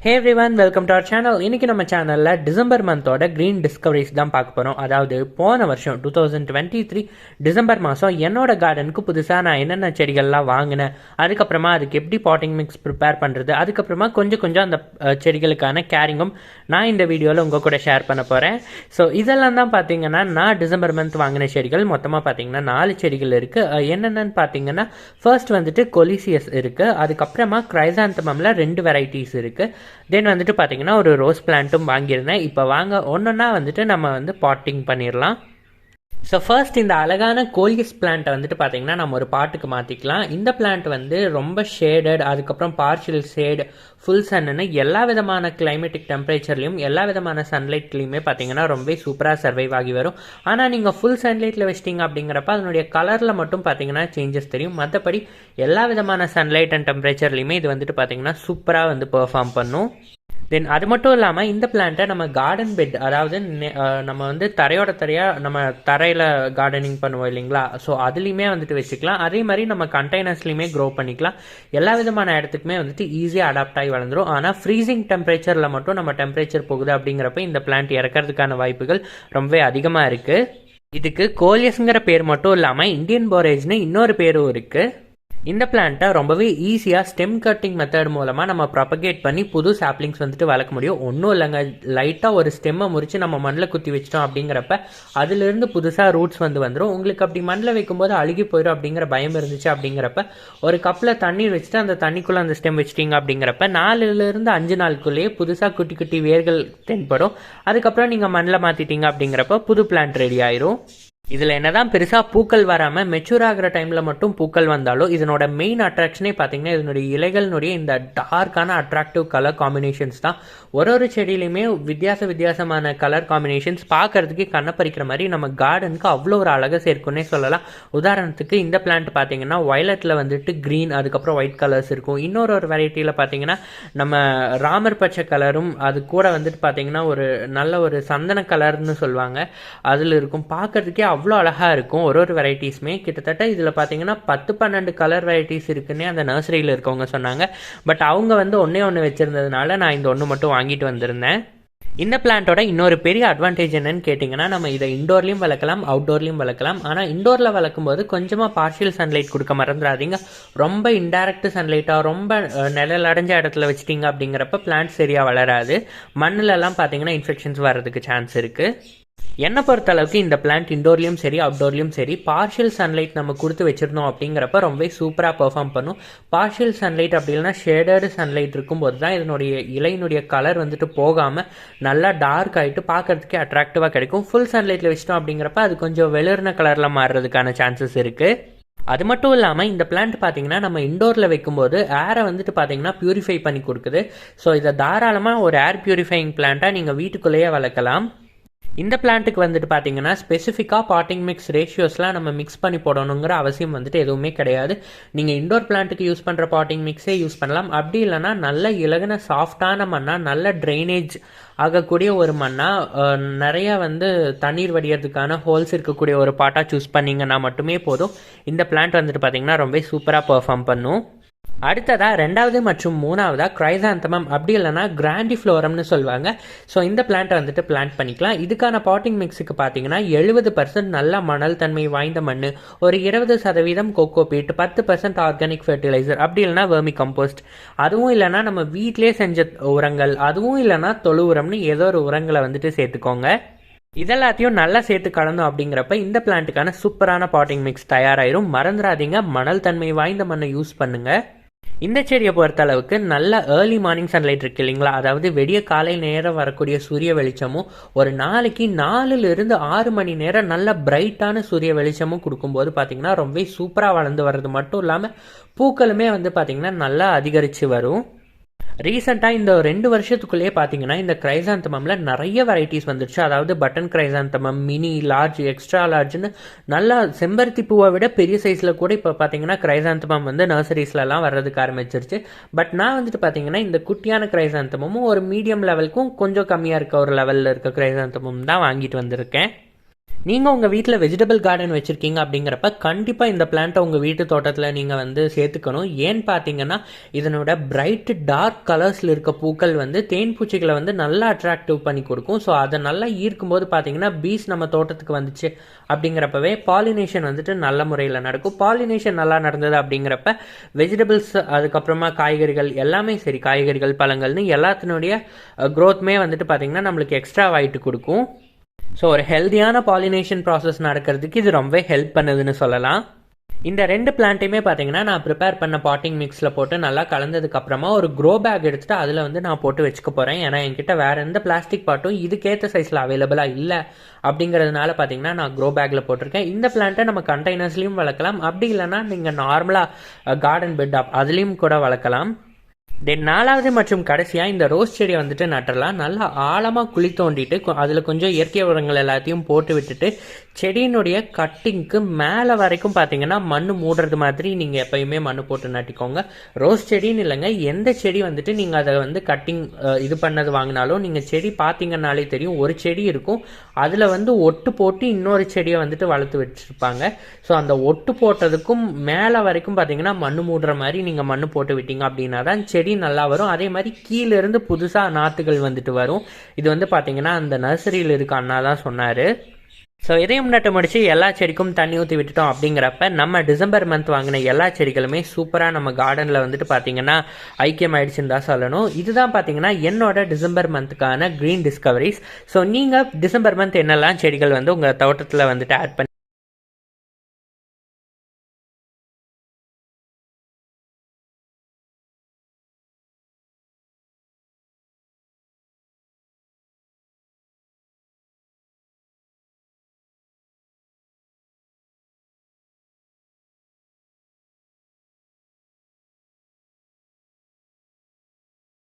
Hey everyone welcome to our channel இன்னைக்கு நம்ம சேனலில் டிசம்பர் மந்தோட க்ரீன் டிஸ்கவரிஸ் தான் பார்க்க போகிறோம் அதாவது போன வருஷம் two thousand twenty three December மாதம் என்னோட கார்டனுக்கு புதுசாக நான் என்னென்ன செடிகள்லாம் வாங்கினேன் அதுக்கப்புறமா அதுக்கு எப்படி பாட்டிங் மிக்ஸ் ப்ரிப்பேர் பண்ணுறது அதுக்கப்புறமா கொஞ்சம் கொஞ்சம் அந்த செடிகளுக்கான கேரிங்கும் நான் இந்த வீடியோவில் உங்கள் கூட ஷேர் பண்ண போகிறேன் ஸோ இதெல்லாம் தான் பார்த்தீங்கன்னா நான் டிசம்பர் மந்த் வாங்கின செடிகள். மொத்தமாக பார்த்தீங்கன்னா நாலு செடிகள் இருக்குது என்னென்னு பார்த்தீங்கன்னா ஃபர்ஸ்ட் வந்துட்டு கொலிசியஸ் இருக்குது அதுக்கப்புறமா கிரைசாந்தமமில் ரெண்டு வெரைட்டிஸ் இருக்குது தென் வந்துட்டு பார்த்திங்கன்னா ஒரு ரோஸ் பிளான்ட்டும் வாங்கியிருந்தேன். இப்போ வாங்க ஒன்றுன்னா வந்துட்டு நம்ம வந்து பாட்டிங் பண்ணிடலாம் ஸோ ஃபர்ஸ்ட் இந்த அழகான கோல்கிஸ் பிளான்ட்டை வந்துட்டு பார்த்தீங்கன்னா நம்ம ஒரு பாட்டுக்கு மாற்றிக்கலாம் இந்த பிளான்ட் வந்து ரொம்ப ஷேடட் அதுக்கப்புறம் பார்ஷியல் ஷேட் ஃபுல் சன்னு எல்லா விதமான கிளைமேட்டிக் டெம்பரேச்சர்லையும் எல்லா விதமான சன்லைட்லையுமே பார்த்தீங்கன்னா ரொம்ப சூப்பராக சர்வைவ் ஆகி வரும். ஆனால் நீங்கள் ஃபுல் சன்லைட்டில் வச்சிட்டிங்க அப்படிங்கிறப்ப அதனுடைய கலரில் மட்டும் பார்த்தீங்கன்னா சேஞ்சஸ் தெரியும். மற்றபடி எல்லா விதமான சன்லைட் அண்ட் டெம்பரேச்சர்லையுமே இது வந்துட்டு பார்த்தீங்கன்னா சூப்பராக வந்து பெர்ஃபார்ம் பண்ணும். தென் அது மட்டும் இல்லாமல் இந்த பிளான்ட்டை நம்ம கார்டன் பெட் அதாவது நெ- நம்ம வந்து தரையோட தரையாக நம்ம தரையில் கார்டனிங் பண்ணுவோம் இல்லைங்களா? ஸோ அதுலேயுமே வந்துட்டு வச்சுக்கலாம். அதே மாதிரி நம்ம கண்டெய்னர்ஸ்லையுமே க்ரோ பண்ணிக்கலாம். எல்லா விதமான இடத்துக்குமே வந்துட்டு ஈஸியாக அடாப்ட் ஆகி வளர்ந்துடும் ஆனால் ஃப்ரீசிங் டெம்பரேச்சரில் மட்டும் நம்ம டெம்பரேச்சர் போகுது அப்படிங்கிறப்ப இந்த பிளான்ட் இறக்கிறதுக்கான வாய்ப்புகள் ரொம்பவே அதிகமாக இருக்குது இதுக்கு கோலியஸ்ங்கிற பேர் மட்டும் இல்லாமல் இந்தியன் போரேஜ்னு இன்னொரு பேரும் இருக்குது இந்த பிளான்ட்டை ரொம்பவே ஈஸியாக ஸ்டெம் கட்டிங் மெத்தட் மூலமாக நம்ம ப்ரொபகேட் பண்ணி புது சாப்லிங்ஸ் வந்துட்டு வளர்க்க முடியும். ஒன்றும் இல்லைங்க. லைட்டாக ஒரு ஸ்டெம்மை முறித்து நம்ம மண்ணில் குத்தி வச்சிட்டோம் அப்படிங்கிறப்ப அதுலேருந்து புதுசாக ரூட்ஸ் வந்து வந்துடும் உங்களுக்கு அப்படி மண்ணில் வைக்கும்போது அழுகி போயிடும் அப்படிங்கிற பயம் இருந்துச்சு அப்படிங்கிறப்ப ஒரு கப்பில் தண்ணீர் வச்சுட்டு அந்த தண்ணிக்குள்ளே அந்த ஸ்டெம் வச்சிட்டிங்க அப்படிங்கிறப்ப நாலுலேருந்து அஞ்சு நாளுக்குள்ளேயே புதுசாக குட்டி குட்டி வேர்கள் தென்படும். அதுக்கப்புறம் நீங்கள் மண்ணில் மாற்றிட்டீங்க அப்படிங்கிறப்ப புது பிளான்ட் ரெடி ஆயிரும். இதில் என்னதான் பெருசாக பூக்கள் வராமல் மெச்சூர் ஆகிற டைமில் மட்டும் பூக்கள் வந்தாலும் இதனோட மெயின் அட்ராக்ஷனே பார்த்தீங்கன்னா இதனுடைய இலைகளினுடைய இந்த டார்க்கான அட்ராக்டிவ் கலர் காம்பினேஷன்ஸ் தான். ஒரு ஒரு செடியிலையுமே வித்தியாச வித்தியாசமான கலர் காம்பினேஷன்ஸ் பார்க்கறதுக்கே கண்ணை பறிக்கிற மாதிரி நம்ம கார்டனுக்கு அவ்வளோ ஒரு அழகை சேர்க்குன்னே சொல்லலாம். உதாரணத்துக்கு இந்த பிளான்ட் பார்த்தீங்கன்னா வயலட்டில் வந்துட்டு க்ரீன் அதுக்கப்புறம் ஒயிட் கலர்ஸ் இருக்கும். இன்னொரு ஒரு வெரைட்டியில் பார்த்தீங்கன்னா நம்ம ராமர் பச்சை கலரும் அது கூட வந்துட்டு பார்த்தீங்கன்னா ஒரு நல்ல ஒரு சந்தன கலர்னு சொல்லுவாங்க. அதில் இருக்கும். பார்க்கறதுக்கே அவ்வளோ அழகாக இருக்கும். ஒரு ஒரு வெரைட்டிஸுமே கிட்டத்தட்ட இதில் பார்த்தீங்கன்னா பத்து பன்னெண்டு கலர் வெரைட்டிஸ் இருக்குன்னே அந்த நர்சரியில் இருக்கவங்க சொன்னாங்க. பட் அவங்க வந்து ஒன்றே ஒன்று வச்சுருந்ததுனால நான் இந்த ஒன்று மட்டும் வாங்கிட்டு வந்திருந்தேன். இந்த பிளான்ட்டோட இன்னொரு பெரிய அட்வான்டேஜ் என்னன்னு கேட்டிங்கன்னா நம்ம இதை இண்டோர்லையும் வளர்க்கலாம் அவுட்டோர்லையும் வளர்க்கலாம். ஆனால் இண்டோரில் வளர்க்கும் போது கொஞ்சமாக பார்ஷியல் சன்லைட் கொடுக்க மறந்துடாதீங்க. ரொம்ப இன்டைரக்ட் சன்லைட்டாக ரொம்ப நிழல் அடைஞ்ச இடத்துல வச்சிட்டிங்க அப்படிங்கிறப்ப பிளான்ட் சரியாக வளராது. மண்ணுலலாம் பார்த்தீங்கன்னா இன்ஃபெக்ஷன்ஸ் வர்றதுக்கு சான்ஸ் இருக்குது என்னை பொறுத்த அளவுக்கு இந்த பிளான்ட் இண்டோர்லேயும் சரி அவுட்டோர்லேயும் சரி பார்ஷியல் சன்லைட் நம்ம கொடுத்து வச்சிருந்தோம் அப்படிங்கிறப்ப ரொம்பவே சூப்பராக பெர்ஃபார்ம் பண்ணும். பார்ஷியல் சன்லைட் அப்படி இல்லைன்னா ஷேடடு சன்லைட் இருக்கும்போது தான் இதனுடைய இலையினுடைய கலர் வந்துட்டு போகாமல் நல்லா டார்க் ஆகிட்டு பார்க்குறதுக்கே அட்ராக்டிவாக கிடைக்கும். ஃபுல் சன்லைட்டில் வச்சிட்டோம் அப்படிங்கிறப்ப அது கொஞ்சம் வெளிர்ன கலரில் மாறுறதுக்கான சான்சஸ் இருக்குது அது மட்டும் இல்லாமல் இந்த பிளான்ட் பார்த்தீங்கன்னா நம்ம இண்டோரில் வைக்கும்போது ஏரை வந்துட்டு பார்த்தீங்கன்னா ப்யூரிஃபை பண்ணி கொடுக்குது. ஸோ இதை தாராளமாக ஒரு ஏர் ப்யூரிஃபையிங் பிளான்ட்டாக நீங்கள் வீட்டுக்குள்ளேயே வளர்க்கலாம். இந்த பிளான்ட்டுக்கு வந்துட்டு பார்த்தீங்கன்னா ஸ்பெசிஃபிக்காக பாட்டிங் மிக்ஸ் ரேஷியோஸ்லாம் நம்ம மிக்ஸ் பண்ணி போடணுங்கிற அவசியம் வந்துட்டு எதுவுமே கிடையாது. நீங்கள் இண்டோர் பிளான்ட்டுக்கு யூஸ் பண்ணுற பாட்டிங் மிக்ஸே யூஸ் பண்ணலாம். அப்படி இல்லைன்னா நல்ல இலகுன சாஃப்டான மண்ணாக நல்ல ட்ரைனேஜ் ஆகக்கூடிய ஒரு மண்ணாக நிறைய வந்து தண்ணீர் வடியறதுக்கான ஹோல்ஸ் இருக்கக்கூடிய ஒரு பாட்டாக சூஸ் பண்ணிங்கன்னா மட்டுமே போதும். இந்த பிளான்ட் வந்துட்டு பார்த்தீங்கன்னா ரொம்ப சூப்பராக பெர்ஃபார்ம் பண்ணும். அடுத்ததாக ரெண்டாவது மற்றும் மூணாவதா கிரைசாந்தமம் அப்படி இல்லைன்னா கிராண்டிஃப்ளோரம்னு சொல்லுவாங்க. ஸோ இந்த பிளான்ட்டை வந்துட்டு பிளான்ட் பண்ணிக்கலாம். இதுக்கான பாட்டிங் மிக்ஸுக்கு பார்த்தீங்கன்னா எழுபது பர்சன்ட் நல்ல மணல் தன்மை வாய்ந்த மண் ஒரு இருபது சதவீதம் கோகோ பீட் பத்து பர்சன்ட் ஆர்கானிக் ஃபெர்டிலைசர் அப்படி இல்லைன்னா வேர்மி கம்போஸ்ட் அதுவும் இல்லைனா நம்ம வீட்டிலே செஞ்ச உரங்கள் அதுவும் இல்லைன்னா தொழு உரம்னு ஏதோ ஒரு உரங்களை வந்துட்டு சேர்த்துக்கோங்க. இதெல்லாத்தையும் நல்லா சேர்த்து கலந்தோம் அப்படிங்கிறப்ப இந்த பிளான்ட்டுக்கான சூப்பரான பாட்டிங் மிக்ஸ் தயாராயிரும். மறந்துடாதீங்க. மணல் தன்மை வாய்ந்த மண்ணை யூஸ் பண்ணுங்கள் இந்த செடியை பொறுத்த அளவுக்கு நல்ல ஏர்லி மார்னிங் சன்லைட் இருக்கு இல்லைங்களா? அதாவது வெடிய காலை நேரம் வரக்கூடிய சூரிய வெளிச்சமும் ஒரு நாளைக்கு நாலுலேருந்து ஆறு மணி நேரம் நல்ல பிரைட்டான சூரிய வெளிச்சமும் கொடுக்கும்போது பார்த்தீங்கன்னா ரொம்ப சூப்பராக வளர்ந்து வர்றது மட்டும் இல்லாமல் பூக்களுமே வந்து பார்த்தீங்கன்னா நல்லா அதிகரித்து வரும். ரீசெண்டாக இந்த ரெண்டு வருஷத்துக்குள்ளேயே பார்த்தீங்கன்னா இந்த கிரைசாந்தமமில் நிறைய வெரைட்டிஸ் வந்துருச்சு. அதாவது button chrysanthemum mini large extra லார்ஜ்னு நல்லா செம்பருத்தி பூவை விட பெரிய சைஸில் கூட இப்போ பார்த்தீங்கன்னா கிரைசாந்தமம் வந்து நர்சரிஸ்லலாம் வர்றதுக்கு ஆரம்பிச்சிருச்சு. பட் நான் வந்துட்டு பார்த்தீங்கன்னா இந்த குட்டியான கிரைசாந்தமும் ஒரு மீடியம் லெவலுக்கும் கொஞ்சம் கம்மியாக இருக்க ஒரு லெவலில் இருக்க கிரைசாந்தமும் தான் வாங்கிட்டு வந்திருக்கேன். நீங்கள் உங்கள் வீட்டில் வெஜிடபிள் கார்டன் வச்சுருக்கீங்க அப்படிங்கிறப்ப கண்டிப்பாக இந்த பிளான்ட்டை உங்கள் வீட்டு தோட்டத்தில் நீங்கள் வந்து சேர்த்துக்கணும். ஏன்னு பார்த்தீங்கன்னா இதனோட பிரைட் டார்க் கலர்ஸில் இருக்க பூக்கள் வந்து தேன் பூச்சிகளை வந்து நல்லா அட்ராக்டிவ் பண்ணி கொடுக்கும். ஸோ அதை நல்லா ஈர்க்கும்போது பார்த்தீங்கன்னா பீஸ் நம்ம தோட்டத்துக்கு வந்துச்சு அப்படிங்கிறப்பவே பாலினேஷன் வந்துட்டு நல்ல முறையில் நடக்கும். பாலினேஷன் நல்லா நடந்தது அப்படிங்கிறப்ப வெஜிடபிள்ஸ் அதுக்கப்புறமா காய்கறிகள் எல்லாமே சரி காய்கறிகள் பழங்கள்னு எல்லாத்தினுடைய க்ரோத்துமே வந்துட்டு பார்த்தீங்கன்னா நம்மளுக்கு எக்ஸ்ட்ரா வாயிட்டு கொடுக்கும். ஸோ ஒரு ஹெல்தியான பாலினேஷன் ப்ராசஸ் நடக்கிறதுக்கு இது ரொம்பவே ஹெல்ப் பண்ணுதுன்னு சொல்லலாம். இந்த ரெண்டு பிளான்ட்டையுமே பார்த்தீங்கன்னா நான் ப்ரிப்பேர் பண்ண பாட்டிங் மிக்ஸில் போட்டு நல்லா கலந்ததுக்கப்புறமா ஒரு க்ரோ பேக் எடுத்துகிட்டு அதில் வந்து நான் போட்டு வச்சுக்க போகிறேன் ஏன்னா என்கிட்ட வேறு எந்த பிளாஸ்டிக் பாட்டும் இதுக்கேற்ற சைஸில் அவைலபிளாக இல்லை. அப்படிங்கிறதுனால பார்த்தீங்கன்னா நான் க்ரோ பேக்கில் போட்டிருக்கேன். இந்த பிளான்ட்டை நம்ம கண்டெய்னர்ஸ்லையும் வளர்க்கலாம். அப்படி இல்லைன்னா நீங்கள் நார்மலாக கார்டன் பெட் அப் அதுலேயும் கூட வளர்க்கலாம். தென் நாலாவது மற்றும் கடைசியாக இந்த ரோஸ் செடியை வந்துட்டு நட்டுறலாம். நல்லா ஆழமாக குழி தோண்டிட்டு அதில் கொஞ்சம் இயற்கை உரங்கள் எல்லாத்தையும் போட்டு விட்டுட்டு செடியினுடைய கட்டிங்க்கு மேலே வரைக்கும் பார்த்தீங்கன்னா மண் மூடுறது மாதிரி நீங்கள் எப்பயுமே மண் போட்டு நட்டிக்கோங்க. ரோஸ் செடின்னு இல்லைங்க எந்த செடி வந்துட்டு நீங்கள் அதை வந்து கட்டிங் இது பண்ணது வாங்கினாலும் நீங்கள் செடி பார்த்தீங்கன்னாலே தெரியும் ஒரு செடி இருக்கும். அதில் வந்து ஒட்டு போட்டு இன்னொரு செடியை வந்துட்டு வளர்த்து வச்சுருப்பாங்க ஸோ அந்த ஒட்டு போட்டதுக்கும் மேலே வரைக்கும் பார்த்தீங்கன்னா மண் மூடுற மாதிரி நீங்கள் மண் போட்டு விட்டீங்க அப்படின்னா தான் செடி செடி நல்லா வரும். அதே மாதிரி கீழேருந்து புதுசாக நாற்றுகள் வந்துட்டு வரும். இது வந்து பார்த்தீங்கன்னா அந்த நர்சரியில் இருக்க அண்ணா தான் சொன்னார். ஸோ இதையும் நட்டு முடிச்சு எல்லா செடிக்கும் தண்ணி ஊற்றி விட்டுட்டோம் அப்படிங்கிறப்ப நம்ம டிசம்பர் மந்த் வாங்கின எல்லா செடிகளுமே சூப்பராக நம்ம கார்டனில் வந்துட்டு பார்த்தீங்கன்னா ஐக்கியம் ஆயிடுச்சுன்னு தான் சொல்லணும். இதுதான் பார்த்தீங்கன்னா என்னோட டிசம்பர் மந்த்துக்கான க்ரீன் டிஸ்கவரிஸ் ஸோ நீங்கள் டிசம்பர் மந்த் என்னெல்லாம் செடிகள் வந்து உங்கள் தோட்டத்தில் வந்துட்டு ஆட் பண்ணி